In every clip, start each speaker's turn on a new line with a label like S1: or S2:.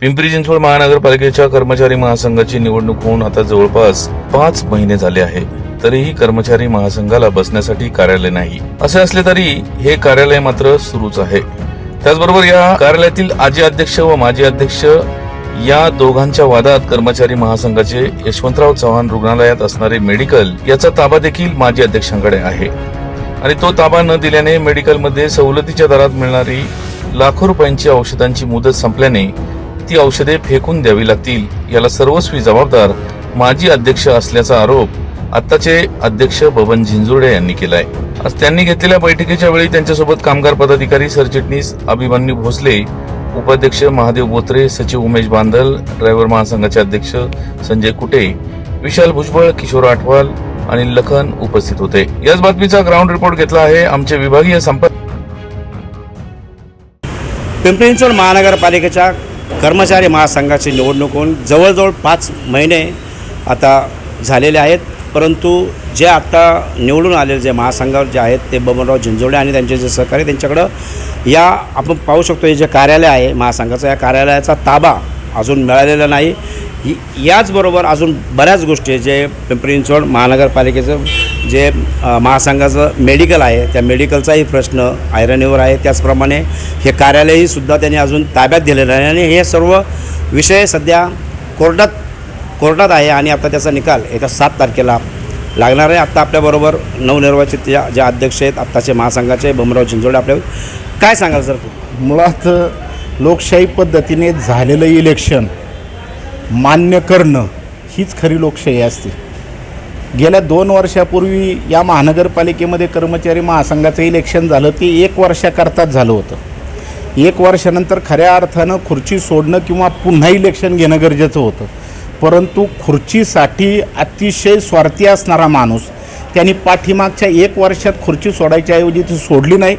S1: पिंपरी चिंचवड महानगरपालिकेच्या कर्मचारी महासंघाची निवडणूक होऊन आता जवळपास पाच महिने झाले आहे. तरीही कर्मचारी महासंघाला बसण्यासाठी कार्यालय नाही. असे असले तरी हे कार्यालय मात्र सुरूच आहे. त्याचबरोबर या कार्यालयातील आजी अध्यक्ष व माजी अध्यक्ष या दोघांच्या वादात कर्मचारी महासंघाचे यशवंतराव चव्हाण रुग्णालयात असणारे मेडिकल याचा ताबा देखील माजी अध्यक्षांकडे आहे. आणि तो ताबा न दिल्याने मेडिकलमध्ये सवलतीच्या दरात मिळणारी लाखो रुपयांची औषधांची मुदत संपल्याने ती औषधे फेकून द्यावी लागतील याला सर्वस्वी जबाबदार माजी अध्यक्ष असल्याचा आरोप आत्ताचे अध्यक्ष बबन झिंजुर्डे यांनी केलाय. आज त्यांनी घेतलेल्या बैठकीच्या वेळी त्यांच्यासोबत कामगार पदाधिकारी सरचिटणीस अभिमन्यू भोसले उपाध्यक्ष महादेव बोत्रे सचिव उमेश बांधल ड्रायव्हर महासंघाचे अध्यक्ष संजय कुटे विशाल भुजबळ किशोर आठवाल आणि लखन उपस्थित होते. याच बातमीचा ग्राउंड रिपोर्ट घेतला आहे आमचे विभागीय संपर्क
S2: पिंपरी चिंचवड महानगरपालिकेच्या कर्मचारी महासंघाची निवडणूक होऊन जवळजवळ पाच महिने आता झालेले आहेत. परंतु जे आत्ता निवडून आलेले जे महासंघावर जे आहेत ते बबनराव झिंजोडे आणि त्यांचे जे सहकारी त्यांच्याकडं या आपण पाहू शकतो हे जे कार्यालय आहे महासंघाचं या कार्यालयाचा ताबा अजून मिळालेला नाही. याचबरोबर अजून बऱ्याच गोष्टी आहेत जे पिंपरी चिंचवड महानगरपालिकेचं जे महासंघाचं मेडिकल आहे त्या मेडिकलचाही प्रश्न ऐरणीवर आहे. त्याचप्रमाणे हे कार्यालयही सुद्धा त्यांनी अजून ताब्यात दिलेलं आहे आणि हे सर्व विषय सध्या कोर्टात कोर्टात आहे आणि आता त्याचा निकाल येत्या सात तारखेला लागणार आहे. आत्ता आपल्याबरोबर नवनिर्वाचित ज्या ज्या अध्यक्ष आहेत आत्ताचे महासंघाचे भमराव चिंचोडे आपल्या काय सांगाल सर?
S3: मुळात लोकशाही पद्धतीने झालेलं इलेक्शन मान्य करणं हीच खरी लोकशाही असते. गेल्या दोन वर्षापूर्वी या महानगरपालिकेमध्ये कर्मचारी महासंघाचं इलेक्शन झालं ते एक वर्षाकरताच झालं होतं. एक वर्षानंतर खऱ्या अर्थानं खुर्ची सोडणं किंवा पुन्हा इलेक्शन घेणं गरजेचं होतं. परंतु खुर्चीसाठी अतिशय स्वार्थी असणारा माणूस त्यांनी पाठीमागच्या एक वर्षात खुर्ची सोडायच्या ऐवजी ती सोडली नाही.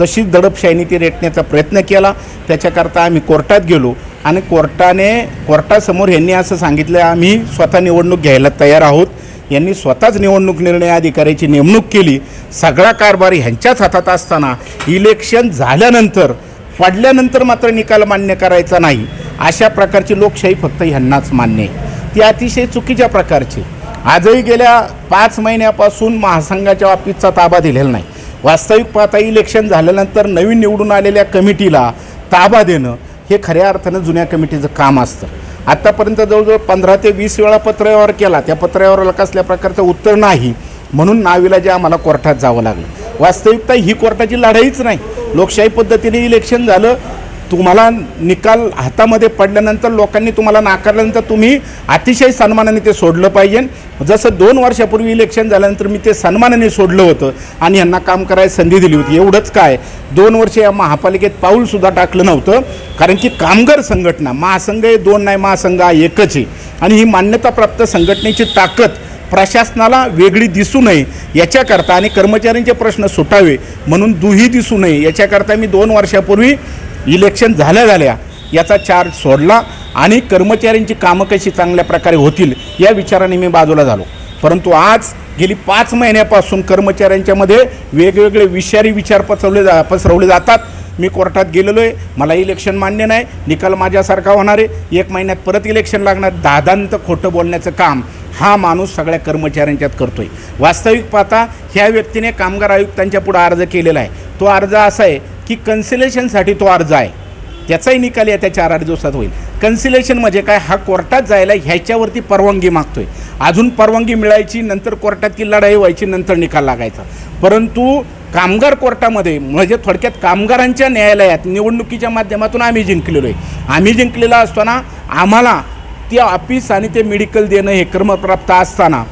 S3: तशीच दडपशाहीने ती रेटण्याचा प्रयत्न केला. त्याच्याकरता आम्ही कोर्टात गेलो. आणि कोर्टाने कोर्टासमोर यांनी असं सांगितलं आम्ही स्वतः निवडणूक घ्यायला तयार आहोत. यांनी स्वतःच निवडणूक निर्णय अधिकाऱ्याची नेमणूक केली. सगळा कारभार ह्यांच्याच हातात असताना इलेक्शन झाल्यानंतर पडल्यानंतर मात्र निकाल मान्य करायचा नाही. अशा प्रकारची लोकशाही फक्त ह्यांनाच मान्य आहे. ती अतिशय चुकीच्या प्रकारची आजही गेल्या पाच महिन्यापासून महासंघाच्या बाबतीतचा ताबा दिलेला नाही. वास्तविक पाहता इलेक्शन झाल्यानंतर नवीन निवडून आलेल्या कमिटीला ताबा देणं हे खऱ्या अर्थानं जुन्या कमिटीचं काम असतं. आत्तापर्यंत जवळजवळ पंधरा ते वीस वेळा पत्रव्यवहार केला. त्या पत्रव्यवहाराला कसल्या प्रकारचं उत्तर नाही. म्हणून नावीला जे आम्हाला कोर्टात जावं लागलं. वास्तविकता ही कोर्टाची लढाईच नाही. लोकशाही पद्धतीने इलेक्शन झालं तुम्हाला निकाल हातामध्ये पडल्यानंतर लोकांनी तुम्हाला नाकारल्यानंतर तुम्ही अतिशय सन्मानाने ते सोडलं पाहिजे. जसं दोन वर्षापूर्वी इलेक्शन झाल्यानंतर मी ते सन्मानाने सोडलं होतं आणि यांना काम करायला संधी दिली होती. एवढंच काय दोन वर्ष या महापालिकेत पाऊलसुद्धा टाकलं नव्हतं. कारण की कामगार संघटना महासंघ हे दोन नाही महासंघ हा एकच आहे. आणि ही मान्यताप्राप्त संघटनेची ताकद प्रशासनाला वेगळी दिसू नये याच्याकरता आणि कर्मचाऱ्यांचे प्रश्न सुटावे म्हणून दुही दिसू नये याच्याकरता मी दोन वर्षापूर्वी इलेक्शन झाल्या झाल्या याचा चार्ज सोडला आणि कर्मचाऱ्यांची कामं कशी चांगल्या प्रकारे होतील या विचाराने मी बाजूला झालो. परंतु आज गेली पाच महिन्यापासून कर्मचाऱ्यांच्यामध्ये वेगवेगळे विषारी विचार पसरवले जा पसरवले जातात. मी कोर्टात गेलेलो आहे मला इलेक्शन मान्य नाही. निकाल माझ्यासारखा होणार आहे. एक महिन्यात परत इलेक्शन लागणार. दादांत खोटं बोलण्याचं काम हा माणूस सगळ्या कर्मचाऱ्यांच्यात करतो आहे वास्तविक पाहता ह्या व्यक्तीने कामगार आयुक्तांच्या पुढं अर्ज केलेला आहे. तो अर्ज असा आहे की कन्सिलेशनसाठी तो अर्ज आहे. त्याचाही निकाल येत्या चार आठ दिवसात होईल. कन्सिलेशन म्हणजे काय? हा कोर्टात जायला ह्याच्यावरती परवानगी मागतोय. अजून परवानगी मिळायची नंतर कोर्टात की लढाई व्हायची नंतर निकाल लागायचा. परंतु कामगार कोर्टामध्ये म्हणजे थोडक्यात कामगारांच्या न्यायालयात निवडणुकीच्या माध्यमातून आम्ही जिंकलेलो आहे. आम्ही जिंकलेला असताना आम्हाला ते ऑफिस आणि ते मेडिकल देणं हे क्रमप्राप्त असताना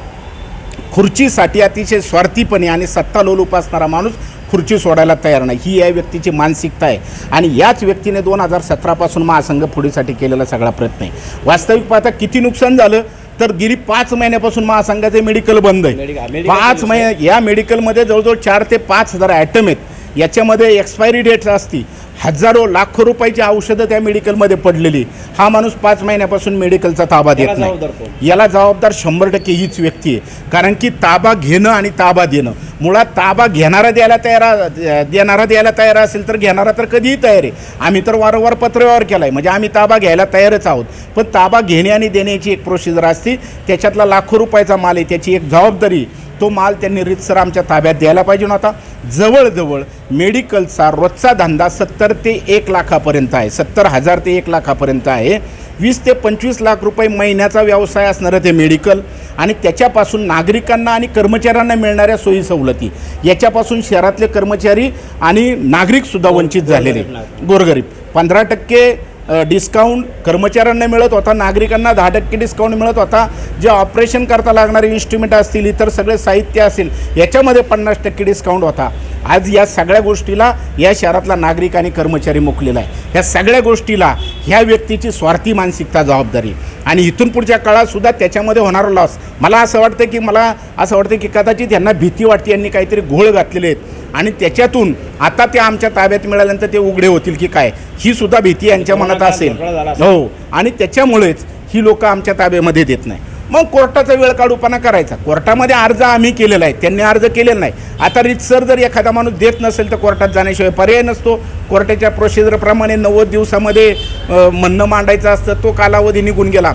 S3: खुर्चीसाठी अतिशय स्वार्थीपणे आणि सत्तालोलूप असणारा माणूस खुर्ची सोडायला तयार नाही. ही या व्यक्तीची मानसिकता आहे. आणि याच व्यक्तीने दोन हजार सतरापासून महासंघ फुडीसाठी केलेला सगळा प्रयत्न आहे. वास्तविक पाहता किती नुकसान झालं तर गेली पाच महिन्यापासून महासंघाचे मेडिकल बंद आहे. पाच महिने या मेडिकलमध्ये जवळजवळ चार ते पाच हजार ॲटम आहेत. याच्यामध्ये एक्सपायरी डेट असती. हजारो लाखो रुपयाची औषधं त्या मेडिकलमध्ये पडलेली. हा माणूस पाच महिन्यापासून मेडिकलचा ताबा देत नाही? याला जबाबदार शंभर टक्के हीच व्यक्ती आहे. कारण की ताबा घेणं आणि ताबा देणं. मुळात ताबा घेणारा द्यायला तयार देणारा द्यायला तयार असेल तर घेणारा तर कधीही तयार आहे. आम्ही तर वारंवार पत्रव्यवहार केला आहे म्हणजे आम्ही ताबा घ्यायला तयारच आहोत. पण ताबा घेणे आणि देण्याची एक प्रोसिजर असते. त्याच्यातला लाखो रुपयाचा माल आहे. त्याची एक जबाबदारी तो माल त्यांनी रितसर आमच्या ताब्यात द्यायला पाहिजे नव्हता. जवळजवळ मेडिकलचा रोजचा धंदा सत्तर ते एक लाखापर्यंत आहे. सत्तर हजार ते एक लाखापर्यंत आहे. वीस ते पंचवीस लाख रुपये महिन्याचा व्यवसाय असणारं ते मेडिकल आणि त्याच्यापासून नागरिकांना आणि कर्मचाऱ्यांना मिळणाऱ्या सोयी सवलती. याच्यापासून शहरातले कर्मचारी आणि नागरिकसुद्धा वंचित झालेले. गोरगरीब. पंधरा टक्के डिस्काउंट कर्मचाऱ्यांना मिळत होता नागरिकांना दहा टक्के डिस्काउंट मिळत होता. जे ऑपरेशन करता लागणारे इन्स्ट्रुमेंट असतील इतर सगळे साहित्य असेल याच्यामध्ये पन्नास टक्के डिस्काउंट होता. आज या सगळ्या गोष्टीला या शहरातला नागरिक आणि कर्मचारी मुकलेला आहे. ह्या सगळ्या गोष्टीला ह्या व्यक्तीची स्वार्थी मानसिकता जबाबदारी. आणि इथून पुढच्या काळात सुद्धा त्याच्यामध्ये होणारा लॉस मला असं वाटतं की मला असं वाटतं की कदाचित यांना भीती वाटते यांनी काहीतरी घोळ घातलेले आहेत. आणि त्याच्यातून आता ते आमच्या ताब्यात मिळाल्यानंतर ते उघडे होतील की काय? ही सुद्धा भीती यांच्या मनात असेल. हो. आणि त्याच्यामुळेच ही लोक आमच्या ताब्यामध्ये देत नाही मग कोर्टाचा वेळ काढूपणा करायचा. कोर्टामध्ये अर्ज आम्ही केलेला आहे. त्यांनी अर्ज केलेला नाही. आता रितसर जर एखादा माणूस देत नसेल तर कोर्टात जाण्याशिवाय पर्याय नसतो. कोर्टाच्या प्रोसिजरप्रमाणे नव्वद दिवसामध्ये म्हणणं मांडायचं असतं तो कालावधी निघून गेला.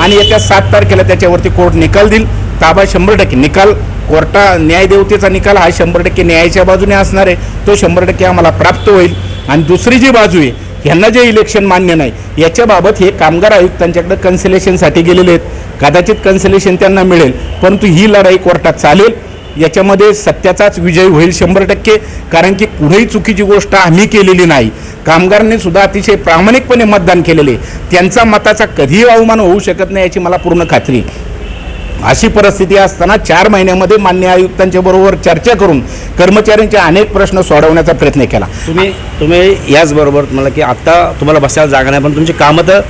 S3: आणि येत्या सात तारखेला त्याच्यावरती कोर्ट निकाल देईल. ताबा शंभर टक्के निकाल कोर्टा न्यायदेवतेचा निकाल हा शंभर टक्के न्यायाच्या बाजूने असणार आहे. तो शंभर टक्के आम्हाला प्राप्त होईल. आणि दुसरी जी बाजू आहे ह्यांना जे इलेक्शन मान्य नाही याच्याबाबत हे कामगार आयुक्तांच्याकडे कन्सलेशनसाठी गेलेले आहेत. कदाचित कन्सलेशन त्यांना मिळेल परंतु ही लढाई कोर्टात चालेल. याच्यामध्ये सत्याचाच विजय होईल शंभर टक्के कारण की कुठेही चुकीची गोष्ट आम्ही केलेली नाही. कामगारांनी सुद्धा अतिशय प्रामाणिकपणे मतदान केलेले. आहे. त्यांचा मताचा कधीही अवमान होऊ शकत नाही याची मला पूर्ण खात्री. अशी परिस्थिती असताना चार महिन्यामध्ये मान्य आयुक्तांच्या बरोबर चर्चा करून कर्मचाऱ्यांचे अनेक प्रश्न सोडवण्याचा प्रयत्न केला.
S2: तुम्ही तुम्ही याचबरोबर तुम्हाला की आत्ता तुम्हाला बसायला जागा नाही पण तुमची कामं तर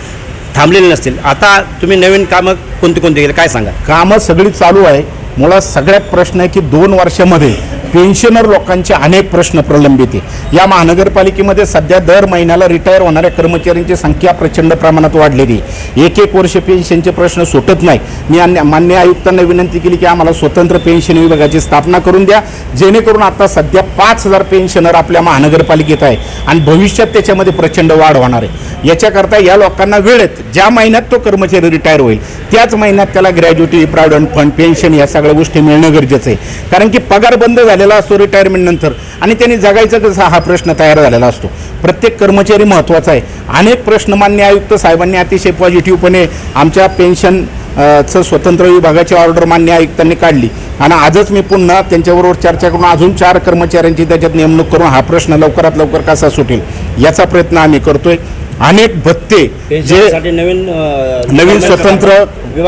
S2: थांबलेली नसतील. आता तुम्ही नवीन कामं कोणती कोणती केली? काय सांगा
S3: कामं सगळी चालू आहे. मुळात सगळ्यात प्रश्न आहे की दोन वर्षामध्ये पेन्शनर लोकांचे अनेक प्रश्न प्रलंबित आहे. या महानगरपालिकेमध्ये सध्या दर महिन्याला रिटायर होणाऱ्या कर्मचाऱ्यांची संख्या प्रचंड प्रमाणात वाढलेली आहे. एक एक वर्ष पेन्शनचे प्रश्न सुटत नाही. मी अन्य मान्य आयुक्तांना विनंती केली की आम्हाला स्वतंत्र पेन्शन विभागाची स्थापना करून द्या. जेणेकरून आता सध्या पाच हजार पेन्शनर आपल्या महानगरपालिकेत आहे आणि भविष्यात त्याच्यामध्ये प्रचंड वाढ होणार आहे. याच्याकरता या लोकांना वेळेत ज्या महिन्यात तो कर्मचारी रिटायर होईल त्याच महिन्यात त्याला ग्रॅज्युटी प्रॉव्हिडंट फंड पेन्शन या सगळ्या गोष्टी मिळणं गरजेचं आहे. कारण की पगार बंद झालेला असतो रिटायरमेंटनंतर आणि त्यांनी जगायचं कसं हा प्रश्न तयार झालेला असतो. प्रत्येक कर्मचारी महत्त्वाचा आहे. अनेक प्रश्न मान्य आयुक्त साहेबांनी अतिशय पॉझिटिव्हपणे आमच्या पेन्शन चं स्वतंत्र विभागाची ऑर्डर मान्य आयुक्तांनी काढली. आणि आजच मी पुन्हा त्यांच्याबरोबर चर्चा करून अजून चार कर्मचाऱ्यांची त्याच्यात नेमणूक करून हा प्रश्न लवकरात लवकर कसा सुटेल? याचा प्रयत्न आम्ही करतोय. अनेक भत्ते जे
S2: नवीन
S3: नवीन स्वतंत्र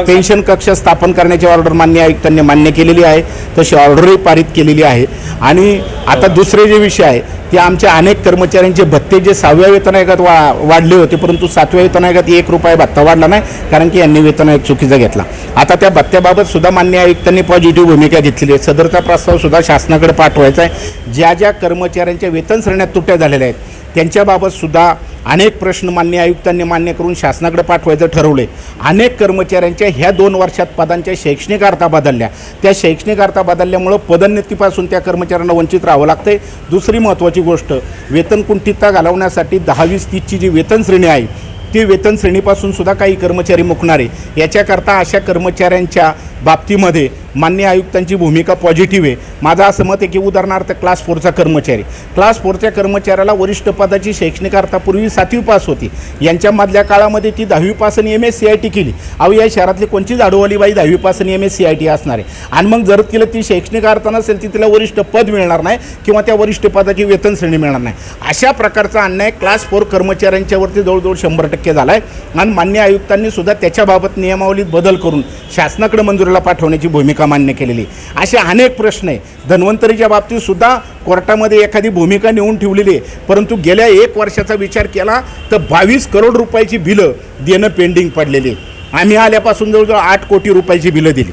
S3: पेन्शन कक्ष स्थापन करण्याची ऑर्डर मान्य आयुक्तांनी मान्य केलेली आहे. तशी ऑर्डरही पारित केलेली आहे. आणि आता दुसरे जे विषय आहे ते आमच्या अनेक कर्मचाऱ्यांचे भत्ते जे सहाव्या वेतन आयोगात वा वाढले होते परंतु सातव्या वेतन आयोगात एक रुपया भत्ता वाढला नाही कारण की यांनी वेतन आयोग चुकीचा घेतला. आता त्या भत्त्याबाबत सुद्धा मान्य आयुक्तांनी पॉझिटिव्ह भूमिका घेतलेली आहे. सदरचा प्रस्ताव सुद्धा शासनाकडे पाठवायचा आहे. ज्या ज्या कर्मचाऱ्यांच्या वेतन श्रेण्यात तुट्या झालेल्या आहेत त्यांच्याबाबत सुद्धा अनेक प्रश्न मान्य आयुक्तांनी मान्य करून शासनाकडे पाठवायचं ठरवले अनेक कर्मचाऱ्यांच्या ह्या दोन वर्षात पदांच्या शैक्षणिक अर्था बदलल्या. त्या शैक्षणिक अर्था बदलल्यामुळं पदोन्नतीपासून त्या कर्मचाऱ्यांना वंचित राहावं लागतंय. दुसरी महत्त्वाची गोष्ट वेतन कुंठितता घालवण्यासाठी दहावीस तीसची जी वेतन श्रेणी आहे ती वेतन श्रेणीपासून सुद्धा काही कर्मचारी मुकणार. आहे याच्याकरता अशा कर्मचाऱ्यांच्या बाबतीमध्ये मान्य आयुक्तांची भूमिका पॉझिटिव्ह आहे. माझं असं मत आहे की उदाहरणार्थ क्लास फोरचा कर्मचारी. क्लास फोरच्या कर्मचाऱ्याला वरिष्ठ पदाची शैक्षणिक अर्थापूर्वी सातवी पास होती. यांच्यामधल्या काळामध्ये ती दहावी पास आणि M S C I T केली. अहो या शहरातली कोणची झाडूवाली बाई दहावी पास आणि M S C I T असणार आहे. आणि मग जर तिला ती शैक्षणिक अर्थ नसेल ती तिला वरिष्ठ पद मिळणार नाही किंवा त्या वरिष्ठ पदाची वेतन श्रेणी मिळणार नाही. अशा प्रकारचा अन्याय क्लास फोर कर्मचाऱ्यांच्यावरती जवळजवळ शंभर टक्के शक्य झाला आहे आणि मान्य आयुक्तांनी सुद्धा त्याच्याबाबत नियमावलीत बदल करून शासनाकडे मंजुरीला पाठवण्याची भूमिका मान्य केलेली आहे. असे अनेक प्रश्न आहे धन्वंतरीच्या बाबतीत सुद्धा कोर्टामध्ये एखादी भूमिका नेऊन ठेवलेली आहे परंतु गेल्या एक वर्षाचा विचार केला तर बावीस करोड रुपयाची बिलं देणं पेंडिंग पडलेली आहे. आम्ही आल्यापासून जवळजवळ आठ कोटी रुपयाची बिलं दिली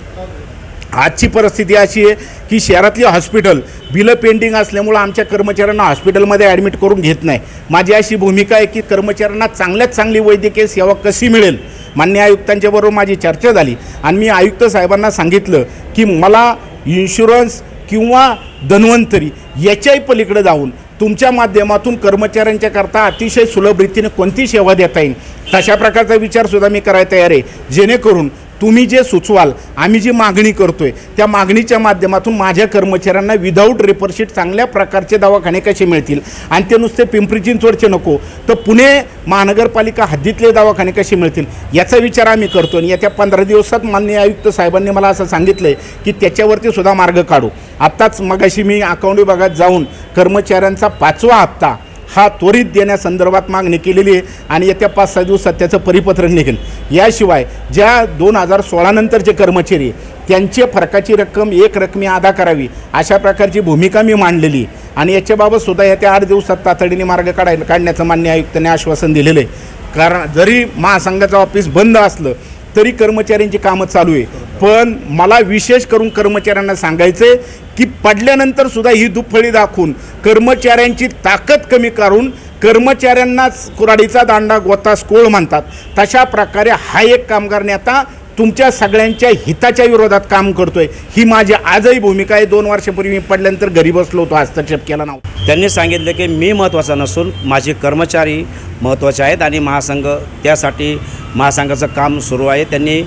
S3: आजची परिस्थिती अशी आहे की शहरातली हॉस्पिटल बिलं पेंडिंग असल्यामुळं आमच्या कर्मचाऱ्यांना हॉस्पिटलमध्ये ॲडमिट करून घेत नाही. माझी अशी भूमिका आहे की कर्मचाऱ्यांना चांगल्यात चांगली वैद्यकीय सेवा कशी मिळेल? मान्य आयुक्तांच्याबरोबर माझी चर्चा झाली. आणि मी आयुक्त साहेबांना सांगितलं की मला इन्शुरन्स किंवा धन्वंतरी याच्याही पलीकडे जाऊन तुमच्या माध्यमातून कर्मचाऱ्यांच्या करता अतिशय सुलभ रीतीने कोणती सेवा देता येईल? तशा प्रकारचा विचारसुद्धा मी करायला तयार आहे. जेणेकरून तुम्ही जे सुचवाल आम्ही जी मागणी करतोय त्या मागणीच्या माध्यमातून माझ्या कर्मचाऱ्यांना विदाऊट रेपरशीट चांगल्या प्रकारचे दवाखाने कसे मिळतील? आणि ते नुसते पिंपरी चिंचवडचे नको तर पुणे महानगरपालिका हद्दीतले दवाखाने कसे मिळतील? याचा विचार आम्ही करतो आणि येत्या पंधरा दिवसात माननीय आयुक्त साहेबांनी मला असं सांगितलं आहे की त्याच्यावरती सुद्धा मार्ग काढू. आत्ताच मगाशी मी अकाउंट विभागात जाऊन कर्मचाऱ्यांचा पाचवा हप्ता हा त्वरित देण्यासंदर्भात मागणी केलेली आहे आणि येत्या पाच सहा दिवसात त्याचं परिपत्रक निघेल. याशिवाय ज्या दोन हजार सोळानंतरचे कर्मचारी त्यांचे फरकाची रक्कम एक रकमी अदा करावी अशा प्रकारची भूमिका मी मांडलेली आहे. आणि याच्याबाबत सुद्धा येत्या आठ दिवसात तातडीने मार्ग काढायला काढण्याचं मान्य आयुक्तांनी आश्वासन दिलेलं आहे कारण जरी महासंघाचं ऑफिस बंद असलं तरी कर्मचाऱ्यांची कामं चालू आहे पण मला विशेष करून कर्मचाऱ्यांना सांगायचं आहे की पडल्यानंतर सुद्धा ही दुफळी दाखवून कर्मचाऱ्यांची ताकद कमी करून कर्मचाऱ्यांनाच कुराडीचा दांडा गोतास कोळ म्हणतात. तशा प्रकारे हा एक कामगार नेता तुमच्या सगळ्यांच्या हिताच्या विरोधात काम करतोय. ही माझी आजही भूमिका आहे. दोन वर्षापूर्वी मी पडल्यानंतर घरी बसलो होतो. हस्तक्षेप केला नव्हता.
S2: त्यांनी सांगितलं की मी महत्त्वाचा नसून माझे कर्मचारी महत्त्वाचे आहेत आणि महासंघ त्यासाठी महासंघाचं काम सुरू आहे. त्यांनी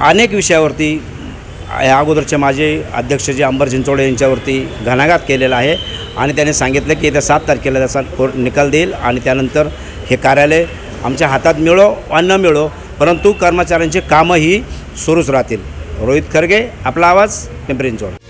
S2: अनेक विषयावरती या अगोदरचे माझे अध्यक्ष जे अंबर चिंचोडे यांच्यावरती घणाघात केलेला आहे आणि त्याने सांगितलं की येत्या सात तारखेला त्याचा कोर्ट निकाल देईल आणि त्यानंतर हे कार्यालय आमच्या हातात मिळो वा न मिळो परंतु कर्मचाऱ्यांची कामं ही सुरूच राहतील. रोहित खरगे आपला आवाज पिंपरी चिंचवड.